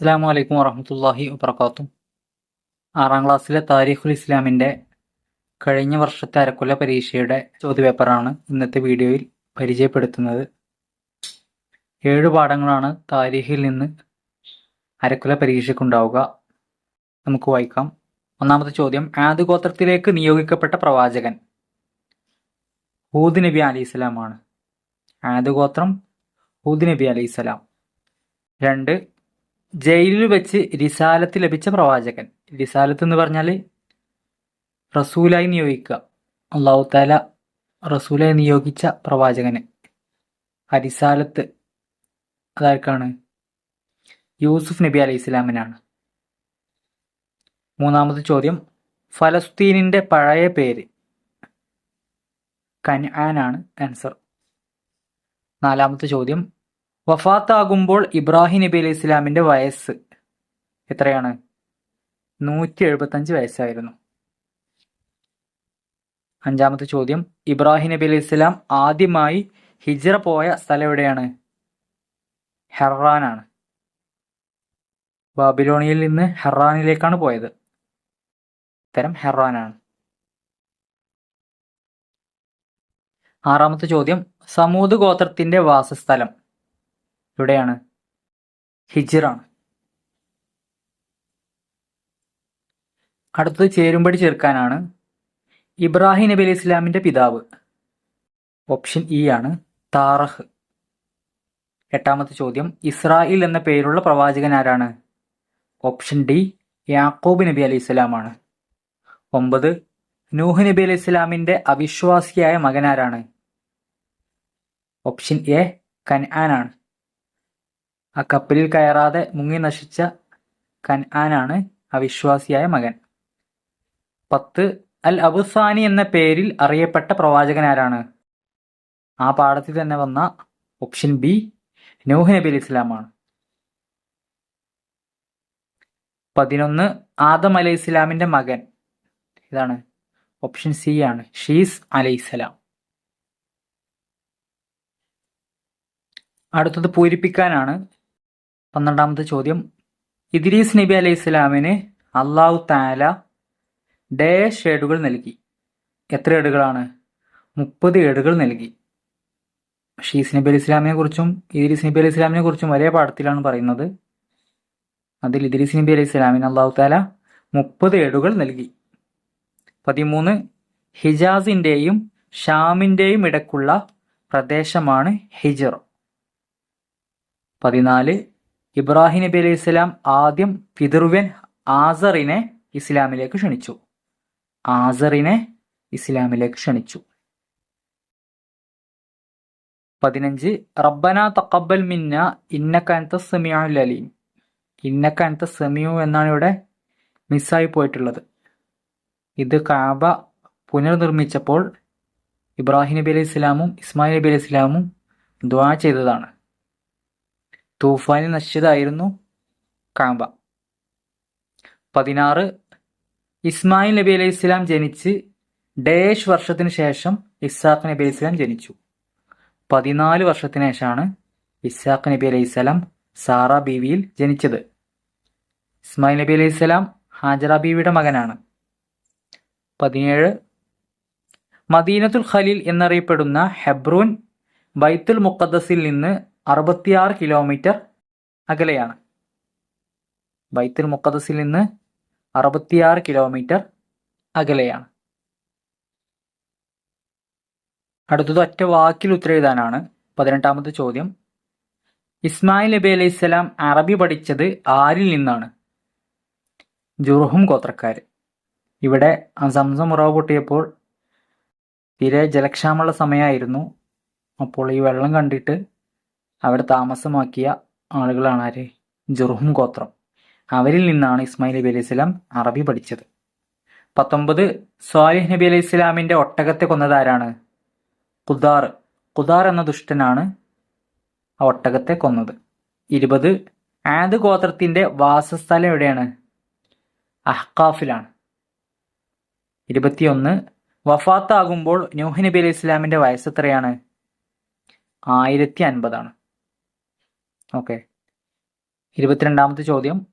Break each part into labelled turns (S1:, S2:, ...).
S1: അസ്സാം വലൈക്കും വറഹമത്തല്ലാഹി വബർക്കാത്തു ആറാം ക്ലാസ്സിലെ താരിഖുൽ ഇസ്ലാമിന്റെ കഴിഞ്ഞ വർഷത്തെ അരക്കൊല്ല പരീക്ഷയുടെ ചോദ്യപേപ്പറാണ് ഇന്നത്തെ വീഡിയോയിൽ പരിചയപ്പെടുത്തുന്നത്. ഏഴ് പാഠങ്ങളാണ് താരിഖിൽ നിന്ന് അരക്കൊല പരീക്ഷയ്ക്കുണ്ടാവുക. നമുക്ക് വായിക്കാം. ഒന്നാമത്തെ ചോദ്യം ആദ് ഗോത്രത്തിലേക്ക് നിയോഗിക്കപ്പെട്ട പ്രവാചകൻ ഹൂദ് നബി അലി ഇസ്ലാമാണ് ആദ് ഗോത്രം ഹൂദ് നബി അലി ഇസ്ലാം രണ്ട് ജയിലിൽ വെച്ച് റിസാലത്ത് ലഭിച്ച പ്രവാചകൻ. റിസാലത്ത് എന്ന് പറഞ്ഞാൽ റസൂലായി നിയോഗിക്കുക അള്ളാഹു താല റസൂലായി നിയോഗിച്ച പ്രവാചകന്. അരിസാലത്ത് അതാർക്കാണ്? യൂസുഫ് നബി അലൈഹി ഇസ്ലാമിനാണ് മൂന്നാമത്തെ ചോദ്യം. ഫലസ്തീനിന്റെ പഴയ പേര് കൻആനാണ് ആൻസർ. നാലാമത്തെ ചോദ്യം. വഫാത്താകുമ്പോൾ ഇബ്രാഹിം നബി അലൈഹി ഇസ്ലാമിന്റെ വയസ്സ് എത്രയാണ്? നൂറ്റി എഴുപത്തഞ്ച് വയസ്സായിരുന്നു. അഞ്ചാമത്തെ ചോദ്യം. ഇബ്രാഹിം നബി അലൈഹി ഇസ്ലാം ആദ്യമായി ഹിജ്റ പോയ സ്ഥലം എവിടെയാണ്? ഹെറാനാണ്. ബാബിലോണിയിൽ നിന്ന് ഹെറാനിലേക്കാണ് പോയത്. ഉത്തരം ഹെറാനാണ്. ആറാമത്തെ ചോദ്യം. സമൂത് ഗോത്രത്തിന്റെ വാസസ്ഥലം. എവിടെയാണ് ഹിജിറാണ്. അടുത്തത് ചേരുംപടി ചേർക്കാനാണ്. ഇബ്രാഹിം നബി അലി ഇസ്ലാമിന്റെ പിതാവ്. ഓപ്ഷൻ ഇ ആണ്. താറഹ്. എട്ടാമത്തെ ചോദ്യം. ഇസ്രായേൽ എന്ന പേരുള്ള പ്രവാചകൻ ആരാണ്? ഓപ്ഷൻ ഡി യാക്കോബ് നബി അലി ഇസ്ലാമാണ് ഒമ്പത്. നൂഹ് നബി അലി ഇസ്ലാമിന്റെ അവിശ്വാസിയായ മകൻ ആരാണ്? ഓപ്ഷൻ എ കൻആനാണ് ആ കപ്പലിൽ കയറാതെ മുങ്ങി നശിച്ച കൻആനാണ് അവിശ്വാസിയായ മകൻ. പത്ത് അൽ അബുസാനി എന്ന പേരിൽ അറിയപ്പെട്ട പ്രവാചകൻ ആരാണ്? ആ പാഠത്തിൽ തന്നെ വന്ന ഓപ്ഷൻ ബി നൂഹ് നബി അലി ഇസ്ലാമാണ് പതിനൊന്ന് ആദം അലൈഹി ഇസ്ലാമിന്റെ മകൻ. ഇതാണ്. ഓപ്ഷൻ സി ആണ്. ഷീസ് അലൈഹി ഇസ്ലാം അടുത്തത് പൂരിപ്പിക്കാനാണ്. പന്ത്രണ്ടാമത്തെ ചോദ്യം. ഇദ്രീസ് നബി അലൈഹി ഇസ്ലാമിന് അള്ളാഹു താല ഡേഷ് ഏടുകൾ നൽകി. എത്ര ഏടുകളാണ്? മുപ്പത് ഏടുകൾ നൽകി. ഷീസ് നബി അലി ഇസ്ലാമിനെ കുറിച്ചും ഇദ്രീസ് നബി അലി ഇസ്ലാമിനെ കുറിച്ചും ഒരേ പാഠത്തിലാണ് പറയുന്നത്. അതിൽ ഇദ്രീസ് നബി അലൈഹി ഇസ്ലാമിന് അള്ളാഹു താല മുപ്പത് ഏടുകൾ നൽകി. പതിമൂന്ന് ഹിജാസിന്റെയും ഷാമിന്റെയും ഇടക്കുള്ള പ്രദേശമാണ് ഹിജർ പതിനാല് ഇബ്രാഹിം നബി അലൈഹി സ്വലാം ആദ്യം പിതൃവ്യൻ ആസറിനെ ഇസ്ലാമിലേക്ക് ക്ഷണിച്ചു. ആസറിനെ ഇസ്ലാമിലേക്ക് ക്ഷണിച്ചു. പതിനഞ്ച് റബ്ബന തക്കബൽ മിന്ന ഇന്നക്കനത്ത സെമിയുൽ അലീം. ഇന്നക്കനത്ത സെമിയു എന്നാണ് ഇവിടെ മിസ്സായി പോയിട്ടുള്ളത്. ഇത് കാബ പുനർനിർമ്മിച്ചപ്പോൾ ഇബ്രാഹിം നബി അലൈഹി ഇസ്ലാമും ഇസ്മായിൽ നബി അലൈഹി ഇസ്ലാമും ദ്വാ ചെയ്തതാണ്. തൂഫാനിൽ നശിച്ചതായിരുന്നു കാമ്പ പതിനാറ് ഇസ്മായിൽ നബി അലൈഹി ഇസ്ലാം ജനിച്ച് ഡേഷ് വർഷത്തിന് ശേഷം ഇസാഖ് നബി അലൈഹി ഇസ്ലാം ജനിച്ചു. പതിനാല് വർഷത്തിന് ശേഷമാണ് ഇസാഖ് നബി അലൈഹി സ്വലാം സാറ ബീവിയിൽ ജനിച്ചത്. ഇസ്മായിൽ നബി അലൈഹി സ്വലാം ഹാജറ ബീവിയുടെ മകനാണ്. പതിനേഴ് മദീനത്തുൽ ഖലീൽ എന്നറിയപ്പെടുന്ന ഹെബ്രൂൻ ബൈത്തുൽ മുഖദ്ദസിൽ നിന്ന് അറുപത്തിയാറ് കിലോമീറ്റർ അകലെയാണ്. ബൈത്തുൽ മുക്കദസിൽ നിന്ന് അറുപത്തിയാറ് കിലോമീറ്റർ അകലെയാണ്. അടുത്തത് ഒറ്റ വാക്കിൽ ഉത്തരെഴുതാനാണ് പതിനെട്ടാമത്തെ ചോദ്യം. ഇസ്മായിൽ നബി അലൈഹി സ്വലാം അറബി പഠിച്ചത് ആരിൽ നിന്നാണ്? ജുർഹും ഗോത്രക്കാർ ഇവിടെ സംസം ഉറവ് പൊട്ടിയപ്പോൾ തീരെ ജലക്ഷാമുള്ള സമയമായിരുന്നു. അപ്പോൾ ഈ വെള്ളം കണ്ടിട്ട് അവിടെ താമസമാക്കിയ ആളുകളാണ് ആര്? ജുർഹും ഗോത്രം. അവരിൽ നിന്നാണ് ഇസ്മായിൽ നബി അലൈഹി സ്വലാം അറബി പഠിച്ചത്. പത്തൊമ്പത് സ്വാലിഹ് നബി അലൈഹി സ്വലാമിന്റെ ഒട്ടകത്തെ കൊന്നത് ആരാണ്? കുദാർ കുദാർ എന്ന ദുഷ്ടനാണ് ആ ഒട്ടകത്തെ കൊന്നത്. ഇരുപത് ആദ് ഗോത്രത്തിന്റെ വാസസ്ഥലം എവിടെയാണ്? അഹ്കാഫിലാണ്. ഇരുപത്തിയൊന്ന് വഫാത്താകുമ്പോൾ നൂഹ് നബി അലൈഹി ഇസ്ലാമിന്റെ വയസ്സ് എത്രയാണ് ആയിരത്തി അൻപതാണ്. ഓക്കെ. ഇരുപത്തിരണ്ടാമത്തെ ചോദ്യം.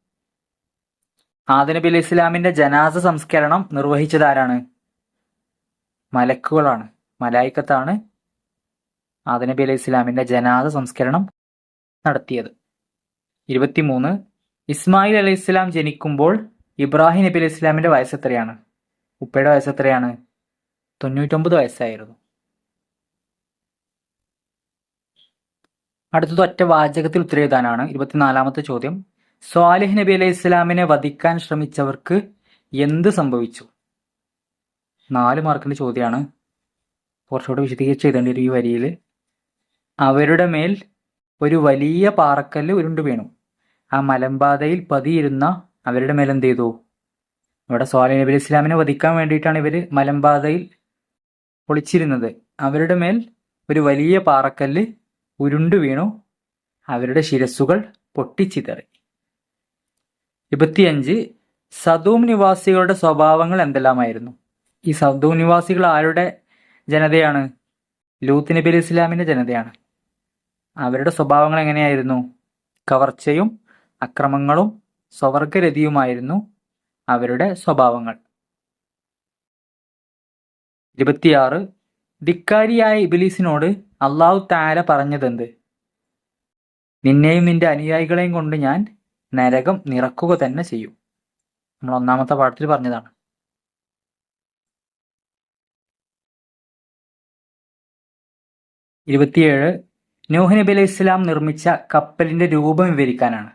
S1: ആദിനബി അലി ഇസ്ലാമിന്റെ ജനാസ സംസ്കരണം നിർവഹിച്ചത് ആരാണ്? മലക്കുകളാണ്. മലായിക്കത്താണ് ആദിനബി അലി ഇസ്ലാമിന്റെ ജനാസ സംസ്കരണം നടത്തിയത്. ഇരുപത്തിമൂന്ന്. ഇസ്മായിൽ അലി ഇസ്ലാം ജനിക്കുമ്പോൾ ഇബ്രാഹിം നബി അലി ഇസ്ലാമിന്റെ വയസ്സ് എത്രയാണ്? ഉപ്പയുടെ വയസ്സ് എത്രയാണ്? തൊണ്ണൂറ്റൊമ്പത് വയസ്സായിരുന്നു. അടുത്തത് ഒറ്റ വാചകത്തിൽ ഉത്തരവിധാനാണ് ഇരുപത്തിനാലാമത്തെ ചോദ്യം. സ്വാലിഹ് നബി അലൈഹി ഇസ്ലാമിനെ വധിക്കാൻ ശ്രമിച്ചവർക്ക് എന്ത് സംഭവിച്ചു? നാല് മാർക്കിന്റെ ചോദ്യമാണ്. കുറച്ചുകൂടെ വിശദീകരിച്ച് എഴുതേണ്ടി വരും ഈ വരിയിൽ അവരുടെ മേൽ ഒരു വലിയ പാറക്കല്ല് ഉരുണ്ടു വീണു. ആ മലമ്പാതയിൽ പതിയിരുന്ന അവരുടെ മേൽ എന്ത് ചെയ്തു? ഇവിടെ സ്വാലി നബി ഇസ്ലാമിനെ വധിക്കാൻ വേണ്ടിയിട്ടാണ് ഇവർ മലമ്പാതയിൽ ഒളിച്ചിരുന്നത്. അവരുടെ മേൽ ഒരു വലിയ പാറക്കല്ല് ഉരുണ്ടു വീണു. അവരുടെ ശിരസ്സുകൾ പൊട്ടിച്ചിതറി. ഇരുപത്തിയഞ്ച് സദൂം നിവാസികളുടെ സ്വഭാവങ്ങൾ എന്തെല്ലാമായിരുന്നു? ഈ സദൂം നിവാസികൾ ആരുടെ ജനതയാണ്? ലൂത്ത് നബി അലി ഇസ്ലാമിന്റെ ജനതയാണ്. അവരുടെ സ്വഭാവങ്ങൾ എങ്ങനെയായിരുന്നു? കവർച്ചയും അക്രമങ്ങളും സ്വവർഗരതിയുമായിരുന്നു അവരുടെ സ്വഭാവങ്ങൾ. ഇരുപത്തിയാറ് ധിക്കാരിയായ ഇബിലീസിനോട് അള്ളാഹു താര പറഞ്ഞതെന്ത്? നിന്നെയും നിന്റെ അനുയായികളെയും കൊണ്ട് ഞാൻ നരകം നിറക്കുക തന്നെ ചെയ്യും. നമ്മൾ ഒന്നാമത്തെ പാഠത്തിൽ പറഞ്ഞതാണ്. ഇരുപത്തിയേഴ് നൂഹ് നബി അലൈഹി ഇസ്ലാം നിർമ്മിച്ച കപ്പലിന്റെ രൂപം വിവരിക്കാനാണ്.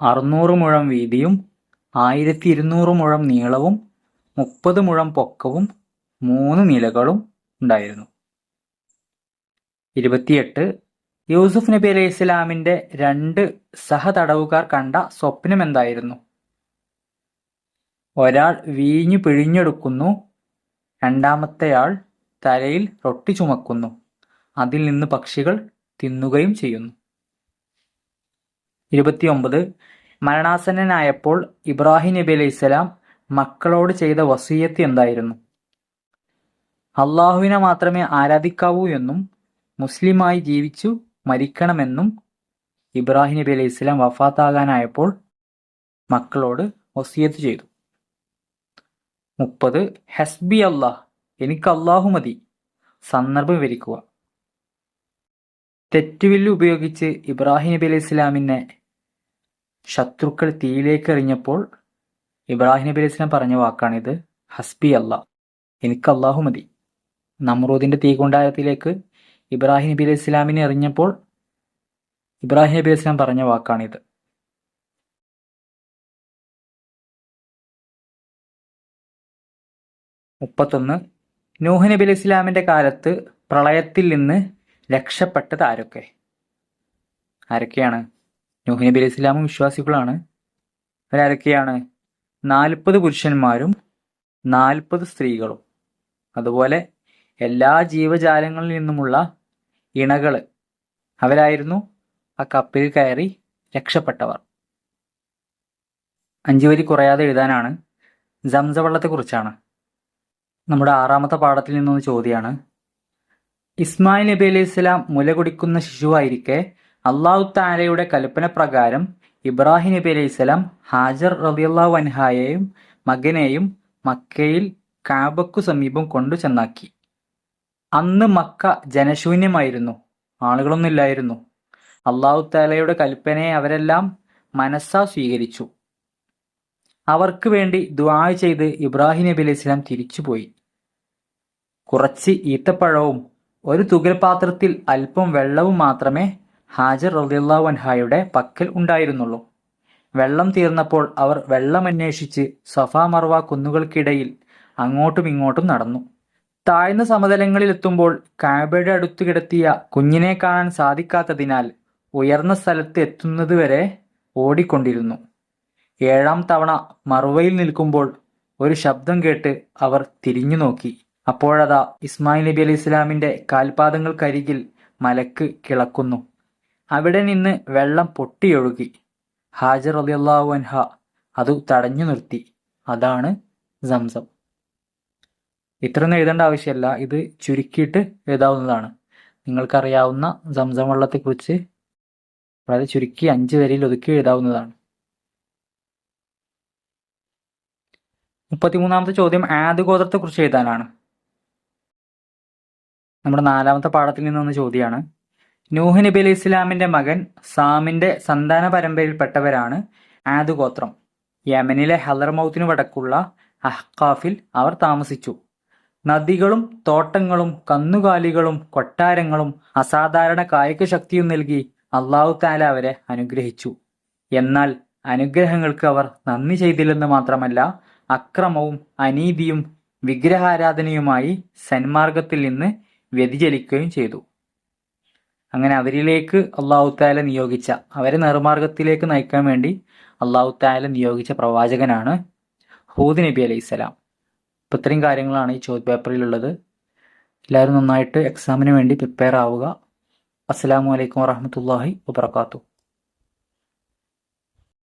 S1: അറുന്നൂറ് മുഴം വീതിയും ആയിരത്തി ഇരുന്നൂറ് മുഴം നീളവും മുപ്പത് മുഴം പൊക്കവും മൂന്ന് നിലകളും ഉണ്ടായിരുന്നു. ഇരുപത്തിയെട്ട് യൂസുഫ് നബി അലൈഹി ഇസ്ലാമിന്റെ രണ്ട് സഹതടവുകാർ കണ്ട സ്വപ്നം എന്തായിരുന്നു? ഒരാൾ വീഞ്ഞു പിഴിഞ്ഞെടുക്കുന്നു രണ്ടാമത്തെയാൾ തലയിൽ റൊട്ടി ചുമക്കുന്നു അതിൽ നിന്ന് പക്ഷികൾ തിന്നുകയും ചെയ്യുന്നു. ഇരുപത്തിയൊമ്പത് മരണാസന്നനായപ്പോൾ ഇബ്രാഹിം നബി അലൈഹി മക്കളോട് ചെയ്ത വസീയത്ത് എന്തായിരുന്നു? അള്ളാഹുവിനെ മാത്രമേ ആരാധിക്കാവൂ എന്നും മുസ്ലിമായി ജീവിച്ചു മരിക്കണമെന്നും ഇബ്രാഹിം നബി അലൈഹി സ്വലാം വഫാത്താകാനായപ്പോൾ മക്കളോട് വസിയത്ത് ചെയ്തു. മുപ്പത് ഹസ്ബി അള്ളാഹ് എനിക്ക് അള്ളാഹു മതി. സന്ദർഭം വിവരിക്കുക. തെറ്റുവില്ല് ഉപയോഗിച്ച് ഇബ്രാഹിം നബി അലൈഹി ഇസ്ലാമിനെ ശത്രുക്കൾ തീയിലേക്ക് എറിഞ്ഞപ്പോൾ ഇബ്രാഹിം നബി അലൈഹി ഇസ്ലാം പറഞ്ഞ വാക്കാണിത് ഹസ്ബി അള്ളാഹ് എനിക്ക് അള്ളാഹു മതി. നമ്രൂദിന്റെ തീകുണ്ടായത്തിലേക്ക് ഇബ്രാഹിം നബി അലൈഹി ഇസ്ലാമിനെ എറിഞ്ഞപ്പോൾ ഇബ്രാഹിം നബി അലൈഹി ഇസ്ലാം പറഞ്ഞ വാക്കാണിത്. മുപ്പത്തൊന്ന് നൂഹ് നബി അലൈഹി ഇസ്ലാമിന്റെ കാലത്ത് പ്രളയത്തിൽ നിന്ന് രക്ഷപ്പെട്ടത് ആരൊക്കെ? ആരൊക്കെയാണ്? നൂഹ് നബി അലൈഹി ഇസ്ലാമും വിശ്വാസികളാണ്. അവരാരൊക്കെയാണ്? നാൽപ്പത് പുരുഷന്മാരും നാൽപ്പത് സ്ത്രീകളും. അതുപോലെ എല്ലാ ജീവജാലങ്ങളിൽ നിന്നുമുള്ള ഇണകൾ അവരായിരുന്നു ആ കപ്പിൽ കയറി രക്ഷപ്പെട്ടവർ. അഞ്ചു വരി കുറയാതെ എഴുതാനാണ് ജംസ വെള്ളത്തെക്കുറിച്ചാണ് നമ്മുടെ ആറാമത്തെ പാഠത്തിൽ നിന്നൊന്ന് ചോദ്യമാണ് ഇസ്മായിൽ നബി അലൈഹി സ്വലാം മുല കുടിക്കുന്ന ശിശുവായിരിക്കെ അള്ളാഹു താലയുടെ കൽപ്പന പ്രകാരം ഇബ്രാഹിം നബി അലൈഹി സ്വലാം ഹാജർ റബിയല്ലാഹു വൻഹായെയും മകനെയും മക്കയിൽ കാബക്കു സമീപം കൊണ്ടു ചെന്നാക്കി. അന്ന് മക്ക ജനശൂന്യമായിരുന്നു. ആളുകളൊന്നും ഇല്ലായിരുന്നു അള്ളാഹു താലയുടെ കൽപ്പനയെ അവരെല്ലാം മനസ്സാ സ്വീകരിച്ചു. അവർക്ക് വേണ്ടി ദുആ ചെയ്ത് ഇബ്രാഹിം നബി അലൈഹി സ്വലാം തിരിച്ചുപോയി. കുറച്ച് ഈത്തപ്പഴവും ഒരു തുകൽപാത്രത്തിൽ അല്പം വെള്ളവും മാത്രമേ ഹാജർ റളിയല്ലാഹു വൻഹായുടെ പക്കൽ ഉണ്ടായിരുന്നുള്ളൂ. വെള്ളം തീർന്നപ്പോൾ അവർ വെള്ളം അന്വേഷിച്ച് സഫാ മർവ കുന്നുകൾക്കിടയിൽ അങ്ങോട്ടും ഇങ്ങോട്ടും നടന്നു. താഴ്ന്ന സമതലങ്ങളിലെത്തുമ്പോൾ കാബയുടെ അടുത്ത് കിടത്തിയ കുഞ്ഞിനെ കാണാൻ സാധിക്കാത്തതിനാൽ ഉയർന്ന സ്ഥലത്ത് എത്തുന്നതുവരെ ഓടിക്കൊണ്ടിരുന്നു. ഏഴാം തവണ മറുവയിൽ നിൽക്കുമ്പോൾ ഒരു ശബ്ദം കേട്ട് അവർ തിരിഞ്ഞു നോക്കി. അപ്പോഴതാ ഇസ്മായിൽ നബി അലി ഇസ്ലാമിന്റെ കാൽപാദങ്ങൾക്കരികിൽ മലക്ക് കിളക്കുന്നു. അവിടെ നിന്ന് വെള്ളം പൊട്ടിയൊഴുകി. ഹാജർ അലിയല്ലാഹു അൻഹ അത് തടഞ്ഞു നിർത്തി. അതാണ് സംസം. ഇത്രയൊന്നും എഴുതേണ്ട ആവശ്യമില്ല. ഇത് ചുരുക്കിയിട്ട് എഴുതാവുന്നതാണ്. നിങ്ങൾക്കറിയാവുന്ന സംസം വെള്ളത്തെക്കുറിച്ച് വളരെ ചുരുക്കി അഞ്ച് വരിയിൽ ഒതുക്കി എഴുതാവുന്നതാണ്. മുപ്പത്തിമൂന്നാമത്തെ ചോദ്യം ആദ് ഗോത്രത്തെക്കുറിച്ച് എഴുതാനാണ്. നമ്മുടെ നാലാമത്തെ പാഠത്തിൽ നിന്നൊന്ന് ചോദ്യമാണ്. നൂഹ് നബി അലി ഇസ്ലാമിന്റെ മകൻ സാമിന്റെ സന്താന പരമ്പരയിൽപ്പെട്ടവരാണ് ആദ് ഗോത്രം. യമനിലെ ഹലർമൗത്തിന് വടക്കുള്ള അഹ്കാഫിൽ അവർ താമസിച്ചു. നദികളും തോട്ടങ്ങളും കന്നുകാലികളും കൊട്ടാരങ്ങളും അസാധാരണ കായിക ശക്തിയും നൽകി അള്ളാഹു താല അവരെ അനുഗ്രഹിച്ചു. എന്നാൽ അനുഗ്രഹങ്ങൾക്ക് അവർ നന്ദി ചെയ്തില്ലെന്ന് മാത്രമല്ല അക്രമവും അനീതിയും വിഗ്രഹാരാധനയുമായി സന്മാർഗത്തിൽ നിന്ന് വ്യതിചലിക്കുകയും ചെയ്തു. അങ്ങനെ അവരിലേക്ക് അള്ളാഹു താല നിയോഗിച്ച അവരെ നിർമാർഗത്തിലേക്ക് നയിക്കാൻ വേണ്ടി അള്ളാഹു താല നിയോഗിച്ച പ്രവാചകനാണ് ഹൂദ് നബി അലൈഹി സ്വലാം അപ്പം ഇത്രയും കാര്യങ്ങളാണ് ഈ ചോദ്യ പേപ്പറിലുള്ളത്. എല്ലാവരും നന്നായിട്ട് എക്സാമിന് വേണ്ടി പ്രിപ്പയർ ആവുക. അസ്സാം വലൈക്കും വാഹമത്തല്ലാഹി വാബർക്കാത്തു